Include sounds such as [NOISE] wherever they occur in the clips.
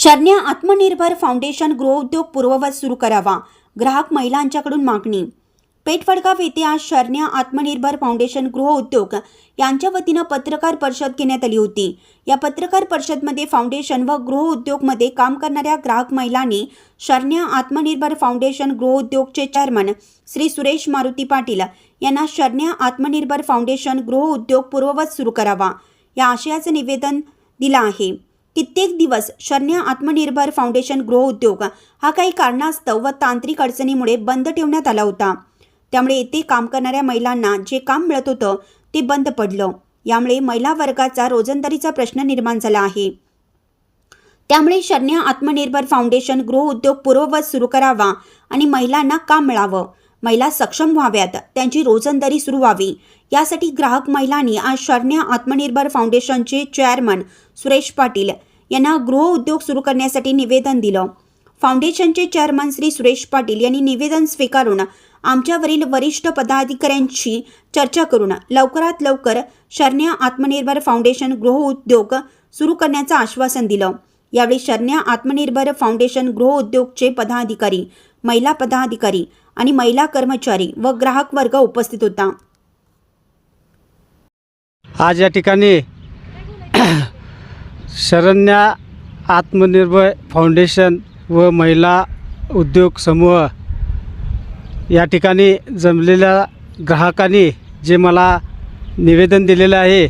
Sharanya Atmanirbhar foundation गृहउद्योग पूर्ववत सुरू करावा. ग्राहक महिलांच्याकडून मागणी. पेठवडगाव येथे आज शरण्या आत्मनिर्भर फाउंडेशन गृहउद्योग यांच्या वतीनं पत्रकार परिषद घेण्यात आली होती. या पत्रकार परिषदमध्ये फाउंडेशन व गृहउद्योगमध्ये काम करणाऱ्या ग्राहक महिलांनी शरण्या आत्मनिर्भर फाउंडेशन गृहउद्योगचे चेअरमन श्री सुरेश मारुती पाटील यांना शरण्या आत्मनिर्भर फाउंडेशन गृहउद्योग पूर्ववत सुरू करावा. या आशयाचं निवेदन दिलं आहे. कित्येक दिवस शरण्या आत्मनिर्भर फाउंडेशन गृहउद्योग हा काही कारणास्तव व तांत्रिक अडचणीमुळे बंद ठेवण्यात आला होता. त्यामुळे येथे काम करणाऱ्या महिलांना जे काम मिळत होतं ते बंद पडलं. यामुळे महिला वर्गाचा रोजंदारीचा प्रश्न निर्माण झाला आहे. त्यामुळे शरण्या आत्मनिर्भर फाउंडेशन गृहउद्योग पूर्ववत सुरू करावा आणि महिलांना काम मिळावं महिला सक्षम व्हाव्यात त्यांची रोजंदारी सुरू व्हावी. यासाठी ग्राहक महिलांनी आज शरण्या आत्मनिर्भर फाउंडेशनचे चेअरमन सुरेश पाटील यांना गृहउद्योग सुरू करण्यासाठी निवेदन दिलं. फाउंडेशनचे चेअरमन श्री सुरेश पाटील यांनी निवेदन स्वीकारून आमच्यावरील वरिष्ठ पदाधिकाऱ्यांशी चर्चा करून लवकरात लवकर शरण्या आत्मनिर्भर फाउंडेशन गृहउद्योग सुरू करण्याचं आश्वासन दिलं. यावेळी शरण्या आत्मनिर्भर फाउंडेशन गृहउद्योगचे पदाधिकारी महिला पदाधिकारी आणि महिला कर्मचारी व ग्राहक वर्ग उपस्थित होता. आज या ठिकाणी शरण्या आत्मनिर्भर फाउंडेशन व महिला उद्योग समूह या ठिकाणी जमलेल्या ग्राहकांनी जे मला निवेदन दिलेलं आहे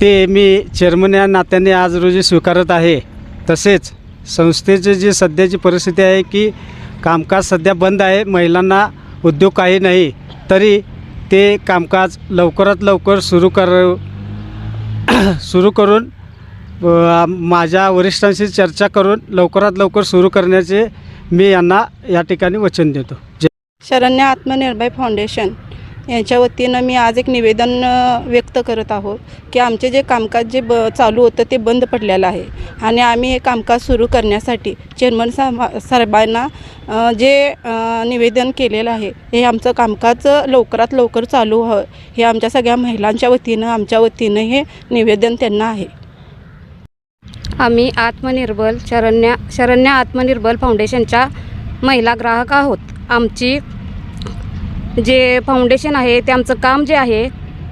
ते मी चेअरमन या नात्याने आज रोजी स्वीकारत आहे. तसेच संस्थेची जी सध्याची परिस्थिती आहे की कामकाज सध्या बंद आहे. महिलांना उद्योग काही नाही तरी ते कामकाज लवकरात लवकर सुरू कर [CLEARS THROAT] सुरू करून माझ्या वरिष्ठांशी चर्चा करून लवकरात लवकर सुरू करण्याचे मी यांना या ठिकाणी वचन देतो. शरण्य आत्मनिर्भर फाउंडेशन. यांच्या वतीनं मी आज एक निवेदन व्यक्त करत आहोत की आमचे जे कामकाज जे ब चालू होतं ते बंद पडलेलं आहे. आणि आम्ही हे कामकाज सुरू करण्यासाठी चेअरमन सामा साहेबांना जे निवेदन केलेलं आहे हे आमचं कामकाज लवकरात लवकर चालू व्हावं हे आमच्या सगळ्या महिलांच्या वतीनं आमच्या वतीनं हे निवेदन त्यांना आहे. आम्ही आत्मनिर्भर शरण्या शरण्या आत्मनिर्भर फाउंडेशनच्या महिला ग्राहक आहोत. आमची जे फाउंडेशन आहे ते आमचं काम जे आहे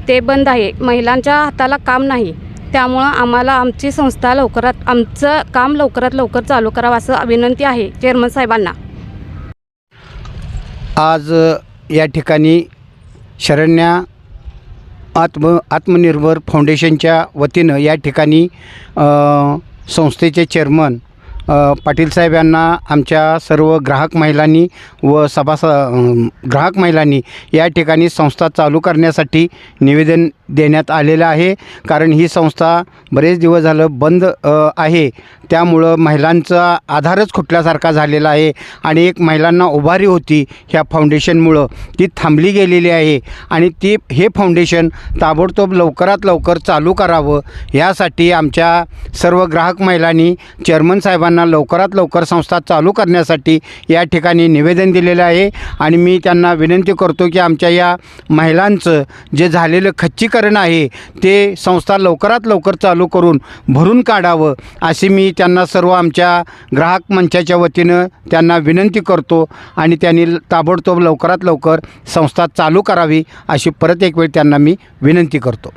ते बंद आहे. महिलांच्या हाताला काम नाही. त्यामुळं आम्हाला आमची संस्था लवकरात आमचं काम लवकरात लवकर चालू करावं असं विनंती आहे चेअरमन साहेबांना. आज या ठिकाणी शरण्या आत्म आत्मनिर्भर फाउंडेशनच्या वतीनं या ठिकाणी संस्थेचे चेअरमन पाटील साहेब यांना आमच्या सर्व ग्राहक महिलांनी व सभास ग्राहक महिलांनी या ठिकाणी संस्था चालू करण्यासाठी निवेदन देण्यात आलेलं आहे. कारण ही संस्था बरेच दिवस झालं बंद आहे. त्यामुळं महिलांचा आधारच खुटल्यासारखा झालेला आहे. आणि एक महिलांना उभारी होती ह्या फाउंडेशनमुळं. ती थांबली गेलेली आहे. आणि ती हे फाउंडेशन ताबडतोब लवकरात लवकर चालू करावं. ह्यासाठी आमच्या सर्व ग्राहक महिलांनी चेअरमन साहेबांना लवकरात लवकर संस्था चालू करण्यासाठी या ठिकाणी निवेदन दिलेलं आहे. आणि मी त्यांना विनंती करतो की आमच्या या महिलांचं जे झालेलं खच्चीकरण आहे. ते संस्था लवकरात लवकर चालू करून भरून काढावं अशी मी त्यांना सर्व आमच्या ग्राहक मंचाच्या वतीनं त्यांना विनंती करतो आणि त्यांनी ताबडतोब लवकरात लवकर संस्था चालू करावी अशी परत एक वेळ त्यांना मी विनंती करतो.